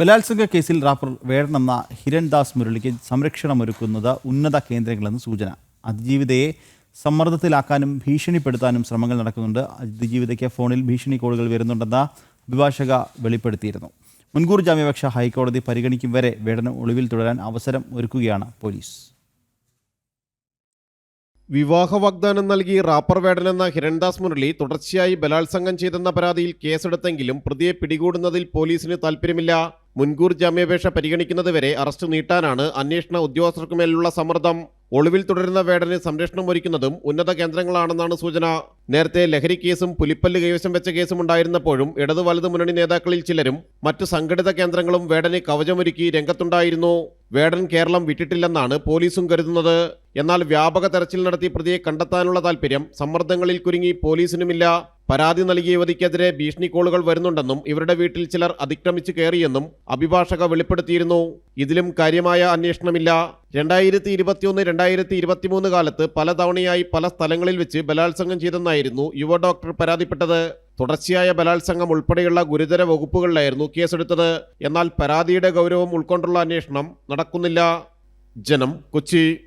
ബലാത്സംഗ കേസിൽ റാപ്പർ വേടനെന്ന ഹിരൺദാസ് മുരളിക്ക് സംരക്ഷണം സംരക്ഷണമൊരുക്കുന്നത് ഉന്നത കേന്ദ്രങ്ങളെന്ന് സൂചന. അതിജീവിതയെ സമ്മർദ്ദത്തിലാക്കാനും ഭീഷണിപ്പെടുത്താനും ശ്രമങ്ങൾ നടക്കുന്നുണ്ട്. അതിജീവിതയ്ക്ക് ഫോണിൽ ഭീഷണി കോളുകൾ വരുന്നുണ്ടെന്ന അഭിഭാഷക വെളിപ്പെടുത്തിയിരുന്നു. മുൻകൂർ ജാമ്യാപേക്ഷ ഹൈക്കോടതി പരിഗണിക്കും വരെ വേടന് ഒളിവിൽ തുടരാൻ അവസരം ഒരുക്കുകയാണ് പോലീസ്. വിവാഹ വാഗ്ദാനം നൽകി റാപ്പർ വേടൻ എന്ന ഹിരൺദാസ് മുരളി തുടർച്ചയായി ബലാത്സംഗം ചെയ്തെന്ന പരാതിയിൽ കേസെടുത്തെങ്കിലും പ്രതിയെ പിടികൂടുന്നതിൽ പോലീസിന് താൽപ്പര്യമില്ല. മുൻകൂർ ജാമ്യാപേക്ഷ പരിഗണിക്കുന്നത് വരെ അറസ്റ്റ് നീട്ടാനാണ് അന്വേഷണ ഉദ്യോഗസ്ഥർക്കുമേലുള്ള സമ്മർദ്ദം. ഒളിവിൽ തുടരുന്ന വേടന് സംരക്ഷണം ഒരുക്കുന്നതും ഉന്നത കേന്ദ്രങ്ങളാണെന്നാണ് സൂചന. നേരത്തെ ലഹരി കേസും പുലിപ്പല്ല് കൈവശം വെച്ച കേസും ഉണ്ടായിരുന്നപ്പോഴും ഇടതു വലതു മുന്നണി നേതാക്കളിൽ ചിലരും മറ്റു സംഘടിത കേന്ദ്രങ്ങളും വേടന് കവചമൊരുക്കി രംഗത്തുണ്ടായിരുന്നു. വേടൻ കേരളം വിട്ടിട്ടില്ലെന്നാണ് പോലീസും കരുതുന്നത്. എന്നാൽ വ്യാപക തെരച്ചിൽ നടത്തി പ്രതിയെ കണ്ടെത്താനുള്ള താൽപ്പര്യം സമ്മർദ്ദങ്ങളിൽ കുരുങ്ങി പോലീസിനുമില്ല. പരാതി നൽകിയ യുവതിക്കെതിരെ ഭീഷണി കോളുകൾ വരുന്നുണ്ടെന്നും ഇവരുടെ വീട്ടിൽ ചിലർ അതിക്രമിച്ചു കയറിയെന്നും അഭിഭാഷക വെളിപ്പെടുത്തിയിരുന്നു. ഇതിലും കാര്യമായ അന്വേഷണമില്ല. രണ്ടായിരത്തി ഇരുപത്തിയൊന്ന് രണ്ടായിരത്തി ഇരുപത്തിമൂന്ന് കാലത്ത് പലതവണയായി പല സ്ഥലങ്ങളിൽ വെച്ച് ബലാത്സംഗം ചെയ്തെന്നായിരുന്നു യുവ ഡോക്ടർ പരാതിപ്പെട്ടത്. തുടർച്ചയായ ബലാത്സംഗം ഉൾപ്പെടെയുള്ള ഗുരുതര വകുപ്പുകളിലായിരുന്നു കേസെടുത്തത്. എന്നാൽ പരാതിയുടെ ഗൗരവം ഉൾക്കൊണ്ടുള്ള അന്വേഷണം നടക്കുന്നില്ല. ജനം കൊച്ചി.